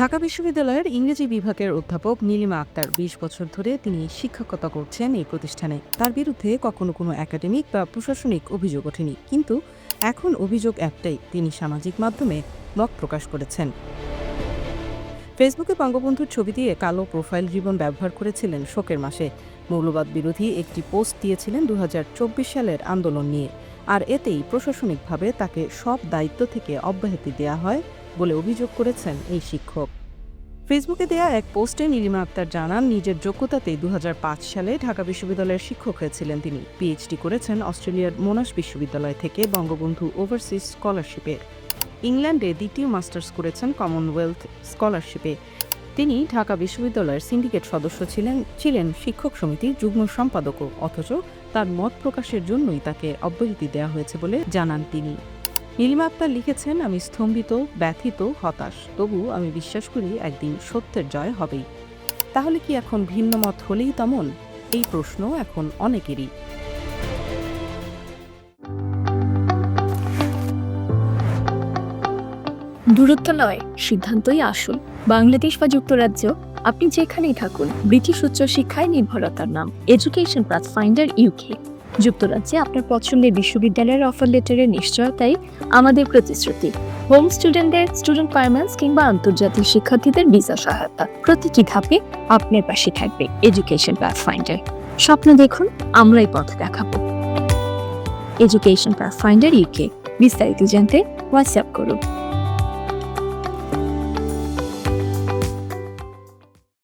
ঢাকা বিশ্ববিদ্যালয়ের ইংরেজি বিভাগের অধ্যাপক নীলিমা আক্তার বিশ বছর ধরে তিনি শিক্ষকতা করছেন এই প্রতিষ্ঠানে। তার বিরুদ্ধে কখনো কোনো একাডেমিক বা প্রশাসনিক অভিযোগ ওঠেনি, কিন্তু এখন অভিযোগ একটাই, তিনি সামাজিক মাধ্যমে মত প্রকাশ করেছেন। ফেসবুকে বঙ্গবন্ধুর ছবি দিয়ে কালো প্রোফাইল রিবন ব্যবহার করেছিলেন শোকের মাসে। মৌলবাদ বিরোধী একটি পোস্ট দিয়েছিলেন দু হাজার চব্বিশ সালের আন্দোলন নিয়ে। আর এতেই প্রশাসনিকভাবে তাকে সব দায়িত্ব থেকে অব্যাহতি দেওয়া হয় বলে অভিযোগ করেছেন এই শিক্ষক। ফেসবুকে দেয়া এক পোস্টে নীলিমা আক্তার জানান, নিজের যোগ্যতাতেই দু সালে ঢাকা বিশ্ববিদ্যালয়ের শিক্ষক হয়েছিলেন তিনি। পিএইচডি করেছেন অস্ট্রেলিয়ার মোনাশ বিশ্ববিদ্যালয় থেকে বঙ্গবন্ধু ওভারসিজ স্কলারশিপে ইংল্যান্ডে দ্বিতীয় মাস্টার্স করেছেন কমনওয়েলথ স্কলারশিপে তিনি ঢাকা বিশ্ববিদ্যালয়ের সিন্ডিকেট সদস্য ছিলেন ছিলেন শিক্ষক সমিতির যুগ্ম সম্পাদকও, অথচ তার মত প্রকাশের জন্যই তাকে অব্যাহতি দেওয়া হয়েছে বলে জানান তিনি। নীলিমা আক্তার লিখেছেন, আমি স্তম্ভিত, ব্যথিত, হতাশ। তবু আমি বিশ্বাস করি একদিন সত্যের জয় হবেই। তাহলে কি এখন ভিন্ন মত হলেই তেমন? এই প্রশ্ন এখন অনেকেরই। দূরত্ব নয়, সিদ্ধান্তই আসল। বাংলাদেশ বা যুক্তরাজ্য, আপনি যেখানেই থাকুন, ব্রিটিশ উচ্চ শিক্ষায় নির্ভরতার নাম। এডুকেশন পাথ ফাইন্ডার ইউকে যুক্তরাজ্যে আপনার পছন্দের বিশ্ববিদ্যালয়ের অফার লেটারের নিশ্চয়তাই আমাদের প্রতিশ্রুতি। হোম স্টুডেন্টদের স্টুডেন্ট পারমেন্টস কিংবা আন্তর্জাতিক শিক্ষার্থীদের ভিসা সহায়তা। প্রতিটি ধাপে আপনার পাশে থাকবে এডুকেশন পাথ ফাইন্ডার স্বপ্ন দেখুন, আমরাই পথ দেখাবো। এডুকেশন পাথ ফাইন্ডার ইউকে বিস্তারিত জানতে হোয়াটসঅ্যাপ করুন।